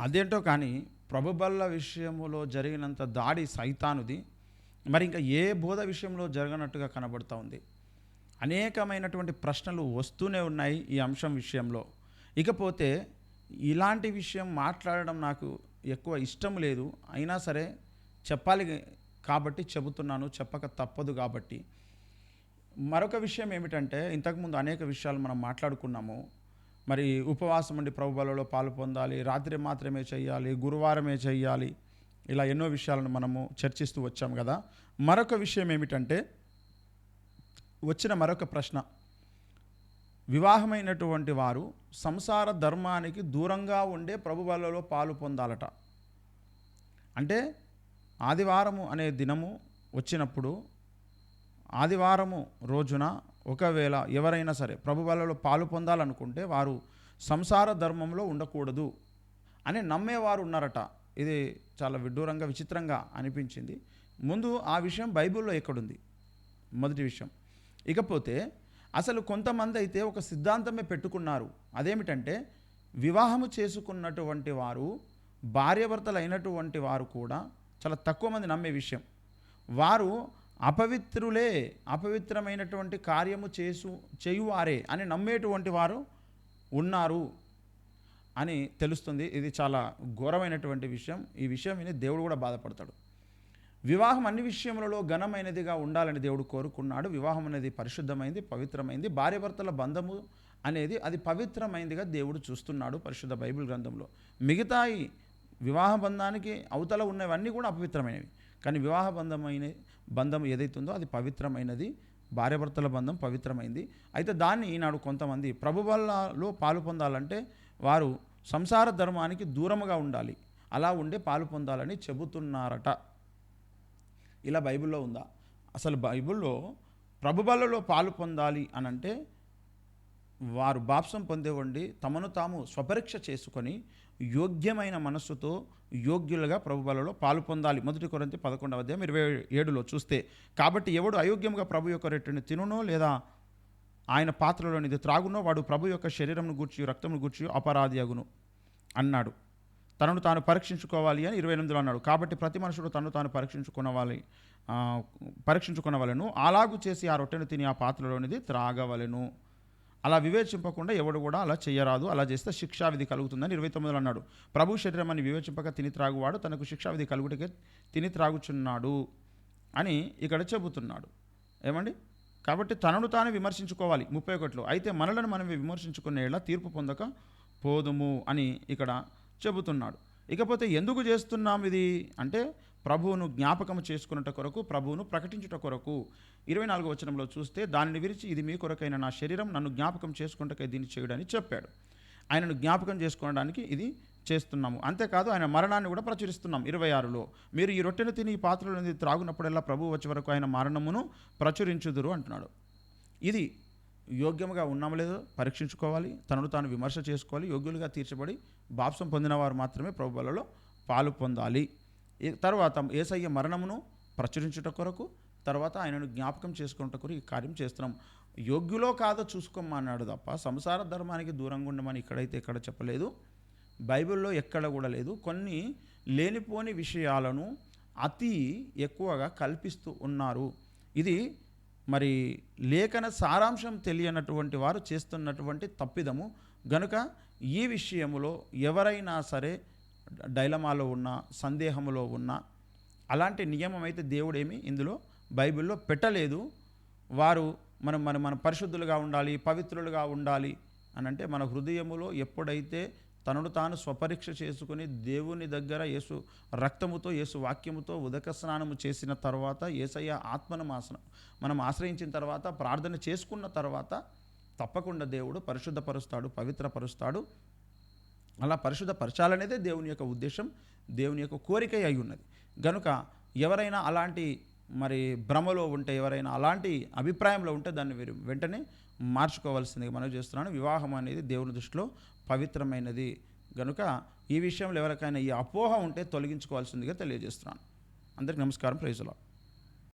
అదేంటో కానీ ప్రభుబల్ల విషయంలో జరిగినంత దాడి సైతానుది. మరి ఇంకా ఏ బోధ విషయంలో జరగనట్టుగా కనబడుతూ ఉంది? అనేకమైనటువంటి ప్రశ్నలు వస్తూనే ఉన్నాయి ఈ అంశం విషయంలో. ఇకపోతే ఇలాంటి విషయం మాట్లాడడం నాకు ఎక్కువ ఇష్టం లేదు. అయినా సరే చెప్పాలి కాబట్టి చెబుతున్నాను చెప్పక తప్పదు కాబట్టి. మరొక విషయం ఏమిటంటే ఇంతకుముందు అనేక విషయాలు మనం మాట్లాడుకున్నాము. మరి ఉపవాసం ఉండి ప్రభుబలలో పాలు పొందాలి రాత్రి మాత్రమే చేయాలి గురువారమే చేయాలి ఇలా ఎన్నో విషయాలను మనము చర్చిస్తూ వచ్చాం కదా. మరొక విషయం ఏమిటంటే వచ్చిన మరొక ప్రశ్న. వివాహమైనటువంటి వారు సంసార ధర్మానికి దూరంగా ఉండే ప్రభుబలలో పాలు పొందాలట. అంటే ఆదివారము అనే దినము వచ్చినప్పుడు ఆదివారము రోజున ఒకవేళ ఎవరైనా సరే ప్రభువలలో పాలు పొందాలనుకుంటే వారు సంసార ధర్మంలో ఉండకూడదు అని నమ్మేవారు ఉన్నారట. ఇది చాలా విడ్డూరంగా విచిత్రంగా అనిపించింది. ముందు ఆ విషయం బైబిల్లో ఎక్కడుంది? మొదటి విషయం. ఇకపోతే అసలు కొంతమంది అయితే ఒక సిద్ధాంతమే పెట్టుకున్నారు. అదేమిటంటే వివాహము చేసుకున్నటువంటి వారు భార్యాభర్తలు అయినటువంటి వారు కూడా చాలా తక్కువ మంది నమ్మే విషయం. వారు అపవిత్రులే అపవిత్రమైనటువంటి కార్యము చేసు చేయువారే అని నమ్మేటువంటి వారు ఉన్నారు అని తెలుస్తుంది. ఇది చాలా ఘోరమైనటువంటి విషయం. ఈ విషయం విని దేవుడు కూడా బాధపడతాడు. వివాహం అన్ని విషయములలో ఘనమైనదిగా ఉండాలని దేవుడు కోరుకున్నాడు. వివాహం అనేది పరిశుద్ధమైంది పవిత్రమైంది. భార్యాభర్తల బంధము అనేది అది పవిత్రమైందిగా దేవుడు చూస్తున్నాడు పరిశుద్ధ బైబిల్ గ్రంథంలో. మిగతా వివాహ బంధానికి అవతల ఉన్నవన్నీ కూడా అపవిత్రమైనవి. కానీ వివాహ బంధమైన బంధం ఏదైతుందో అది పవిత్రమైనది. భార్యాభర్తల బంధం పవిత్రమైంది. అయితే దాన్ని ఈనాడు కొంతమంది ప్రభుబలలో పాలు పొందాలంటే వారు సంసార ధర్మానికి దూరముగా ఉండాలి. అలా ఉండే పాలు పొందాలని చెబుతున్నారట. ఇలా బైబిల్లో ఉందా? అసలు బైబిల్లో ప్రభుబలలో పాలు పొందాలి అని అంటే వారు బాప్సం పొందేవండి తమను తాము స్వపరీక్ష చేసుకొని యోగ్యమైన మనస్సుతో యోగ్యులుగా ప్రభుబలలో పాలు పొందాలి. మొదటి కొరంతి పదకొండవ అధ్యాయం ఇరవై ఏడులో చూస్తే కాబట్టి ఎవడు అయోగ్యంగా ప్రభు యొక్క రెట్టును తినునో లేదా ఆయన పాత్రలోనిది త్రాగునో వాడు ప్రభు యొక్క శరీరంను గూర్చి రక్తమును గూర్చి అపరాధి అగును అన్నాడు. తనను తాను పరీక్షించుకోవాలి అని ఇరవై ఎనిమిదిలో అన్నాడు. కాబట్టి ప్రతి మనుషుడు తను తాను పరీక్షించుకునవాలి పరీక్షించుకునవలను. అలాగు చేసి ఆ రొట్టెను తిని ఆ పాత్రలోనిది త్రాగవలెను. అలా వివేచింపకుండా ఎవడు కూడా అలా చేయరాదు అలా చేస్తే శిక్షావిధి కలుగుతుందని ఇరవై తొమ్మిదిలో అన్నాడు. ప్రభు శరీరం అని వివేచింపక తిని త్రాగువాడు తనకు శిక్షావిధి కలుగుటకే తిని త్రాగుచున్నాడు అని ఇక్కడ చెబుతున్నాడు. ఏమండి? కాబట్టి తనను తాను విమర్శించుకోవాలి ముప్పై ఒకటిలో. అయితే మనలను మనం విమర్శించుకునేలా తీర్పు పొందక పోదుము అని ఇక్కడ చెబుతున్నాడు. ఇకపోతే ఎందుకు చేస్తున్నాం ఇది? అంటే ప్రభువును జ్ఞాపకం చేసుకున్నట కొరకు ప్రభువును ప్రకటించుట కొరకు. ఇరవై నాలుగో వచనంలో చూస్తే దానిని విరిచి ఇది మీ కొరకైన నా శరీరం నన్ను జ్ఞాపకం చేసుకుంటకై దీన్ని చేయడని చెప్పాడు. ఆయనను జ్ఞాపకం చేసుకోవడానికి ఇది చేస్తున్నాము. అంతేకాదు ఆయన మరణాన్ని కూడా ప్రచురిస్తున్నాం. ఇరవై ఆరులో మీరు ఈ రొట్టెను తిని ఈ పాత్రలో త్రాగునప్పుడల్లా ప్రభు వచ్చే వరకు ఆయన మరణమును ప్రచురించుదురు అంటున్నాడు. ఇది యోగ్యముగా ఉన్నాము లేదో పరీక్షించుకోవాలి. తనను తాను విమర్శ చేసుకోవాలి. యోగ్యులుగా తీర్చబడి బాప్సం పొందిన వారు మాత్రమే ప్రభుబలలో పాలు పొందాలి. తర్వాత ఏసయ్య మరణమును ప్రచురించుట కొరకు తర్వాత ఆయనను జ్ఞాపకం చేసుకున్నట కొరకు ఈ కార్యం చేస్తున్నాం. యోగ్యులో కాదో చూసుకోమన్నాడు తప్ప సంసార ధర్మానికి దూరంగా ఉండమని ఇక్కడైతే ఎక్కడ చెప్పలేదు. బైబిల్లో ఎక్కడ కూడా లేదు. కొన్ని లేనిపోని విషయాలను అతి ఎక్కువగా కల్పిస్తూ ఉన్నారు. ఇది మరి లేఖన సారాంశం తెలియనటువంటి వారు చేస్తున్నటువంటి తప్పిదము. గనుక ఈ విషయములో ఎవరైనా సరే డైలమాలో ఉన్న సందేహములో ఉన్న అలాంటి నియమం అయితే దేవుడేమి ఇందులో బైబిల్లో పెట్టలేదు. వారు మనం మన మన పరిశుద్ధులుగా ఉండాలి పవిత్రులుగా ఉండాలి అని అంటే మన హృదయములో ఎప్పుడైతే తనను తాను స్వపరీక్ష చేసుకుని దేవుని దగ్గర యేసు రక్తముతో యేసు వాక్యముతో ఉదక స్నానము చేసిన తర్వాత ఏసయ్య ఆత్మను ఆసన మనం ఆశ్రయించిన తర్వాత ప్రార్థన చేసుకున్న తర్వాత తప్పకుండా దేవుడు పరిశుద్ధపరుస్తాడు పవిత్రపరుస్తాడు. అలా పరిశుద్ధపరచాలనేదే దేవుని యొక్క ఉద్దేశం దేవుని యొక్క కోరిక అయి ఉన్నది. గనుక ఎవరైనా అలాంటి మరి భ్రమలో ఉంటే ఎవరైనా అలాంటి అభిప్రాయంలో ఉంటే దాన్ని వెంటనే మార్చుకోవాల్సిందిగా మనం చేస్తున్నాను. వివాహం అనేది దేవుని దృష్టిలో పవిత్రమైనది. గనుక ఈ విషయంలో ఎవరికైనా ఈ అపోహ ఉంటే తొలగించుకోవాల్సిందిగా తెలియజేస్తున్నాను. అందరికీ నమస్కారం. ప్రైజులా